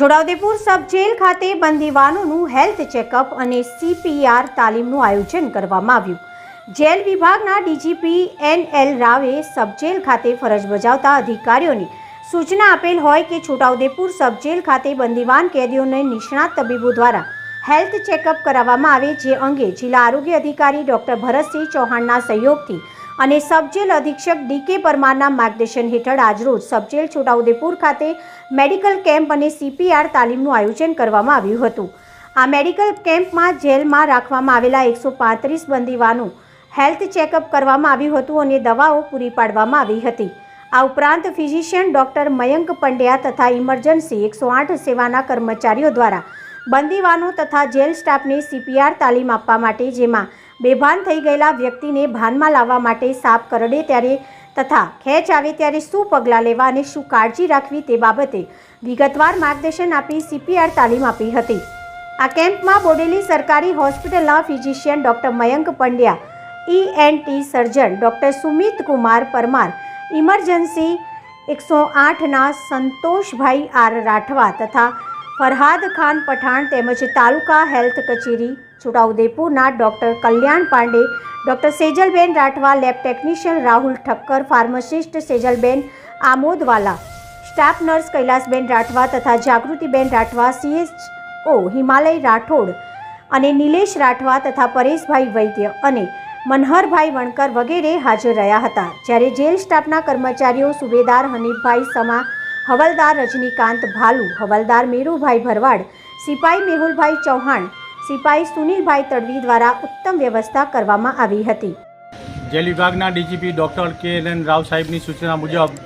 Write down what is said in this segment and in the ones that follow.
Chhota Udepur sub jail ખાતે બંદીવાનોનું health checkup અને સીપીઆર તાલીમનું આયોજન કરવામાં આવ્યું. જેલ વિભાગના ડીજીપી એન એલ રાવે સબ જેલ ખાતે ફરજ બજાવતા અધિકારીઓને સૂચના આપેલ હોય કે છોટાઉદેપુર સબ જેલ ખાતે બંદીવાન કેદીઓને નિષ્ણાત તબીબો દ્વારા હેલ્થ ચેકઅપ કરાવવામાં આવે, જે અંગે જિલ્લા આરોગ્ય અધિકારી ડોક્ટર ભરતસિંહ ચૌહાણના સહયોગથી અને સબજેલ અધિક્ષક ડી કે પરમારના માર્ગદર્શન હેઠળ આજરોજ સબજેલ છોટાઉદેપુર ખાતે મેડિકલ કેમ્પ અને સીપીઆર તાલીમનું આયોજન કરવામાં આવ્યું હતું. આ મેડિકલ કેમ્પમાં જેલમાં રાખવામાં આવેલા એકસો પાંત્રીસ બંદીવાનું હેલ્થ ચેકઅપ કરવામાં આવ્યું હતું અને દવાઓ પૂરી પાડવામાં આવી હતી. આ ઉપરાંત ફિઝિશિયન ડોક્ટર મયંક પંડ્યા તથા ઇમરજન્સી એકસો આઠ સેવાના કર્મચારીઓ દ્વારા બંદીવાનો તથા જેલ સ્ટાફને સીપીઆર તાલીમ આપવા માટે જેમાં બેભાન થઈ ગયેલા વ્યક્તિને ભાનમાં લાવવા માટે સાપ કરડે ત્યારે તથા ખેંચ આવે ત્યારે શું પગલાં લેવા અને શું કાળજી રાખવી તે બાબતે વિગતવાર માર્ગદર્શન આપી સીપીઆર તાલીમ આપી હતી. આ કેમ્પમાં બોડેલી સરકારી હોસ્પિટલના physician doctor Mayank Pandya ENT surgeon doctor Sumit Kumar Parmar, emergency એકસો આઠના સંતોષભાઈ આર રાઠવા તથા ફરહાદ ખાન પઠાણ તેમજ તાલુકા હેલ્થ કચેરી છોટાઉદેપુરના doctor Kalyan Pandey, doctor Sejalben Rathwa, lab technician Rahul Thakkar, pharmacist Sejalben Amodwala, staff nurse Kailasben Rathwa તથા જાગૃતિબેન Rathwa, CHO Himalay Rathod અને નિલેશ રાઠવા તથા પરેશભાઈ વૈદ્ય અને મનહરભાઈ વણકર વગેરે હાજર રહ્યા હતા. જ્યારે જેલ સ્ટાફના કર્મચારીઓ સુબેદાર હનીફભાઈ સમા હવલદાર રજનીકાંત ભાલુ, હવલદાર મેરુભાઈ ભરવાડ, સિપાઈ મેહુલભાઈ ચૌહાણ, સિપાઈ સુનિલભાઈ તડવી દ્વારા ઉત્તમ વ્યવસ્થા કરવામાં આવી હતી. જેલ વિભાગના DGP doctor K N Rao સાહેબની સૂચના મુજબ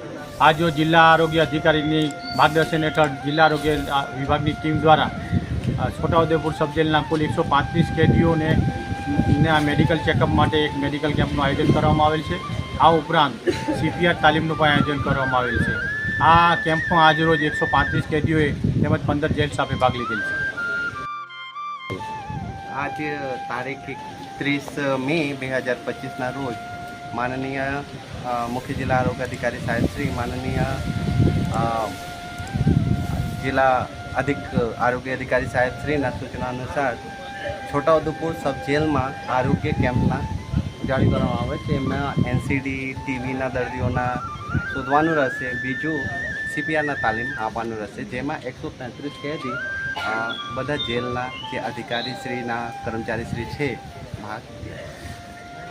આજો જિલ્લા આરોગ્ય અધિકારીની માર્ગદર્શન હેઠળ જિલ્લા આરોગ્ય વિભાગની ટીમ દ્વારા છોટાઉદેપુર સબ જેલના કુલ એકસો પાંત્રીસ કેદીઓને મેડિકલ ચેકઅપ માટે એક મેડિકલ કેમ્પનું આયોજન કરવામાં આવેલ છે. આ ઉપરાંત સીપીઆર તાલીમનું પણ આયોજન કરવામાં આવેલ છે. આ કેમ્પમાં આજરોજ એકસો પાંત્રીસ કેદીઓએ તેમજ પંદર જેલ સ્ટાફે ભાગ લીધેલ છે. આજ તારીખ ત્રીસ મે બે હજાર પચીસના રોજ માનનીય મુખ્ય જિલ્લા આરોગ્ય અધિકારી સાહેબ શ્રી માનનીય જિલ્લા અધિક, આરોગ્ય અધિકારી સાહેબ શ્રીના સૂચના અનુસાર છોટાઉદેપુર સબ જેલમાં આરોગ્ય કેમ્પના ઉજાણી કરવામાં આવે છે એમાં એનસીડી ટીવીના દર્દીઓના શોધવાનું રહેશે, બીજું સીપીઆરના તાલીમ આપવાનું રહેશે, જેમાં એકસો તેત્રીસ કેદી બધા જેલના જે અધિકારીશ્રીના, કર્મચારીશ્રી છે, ભાગ.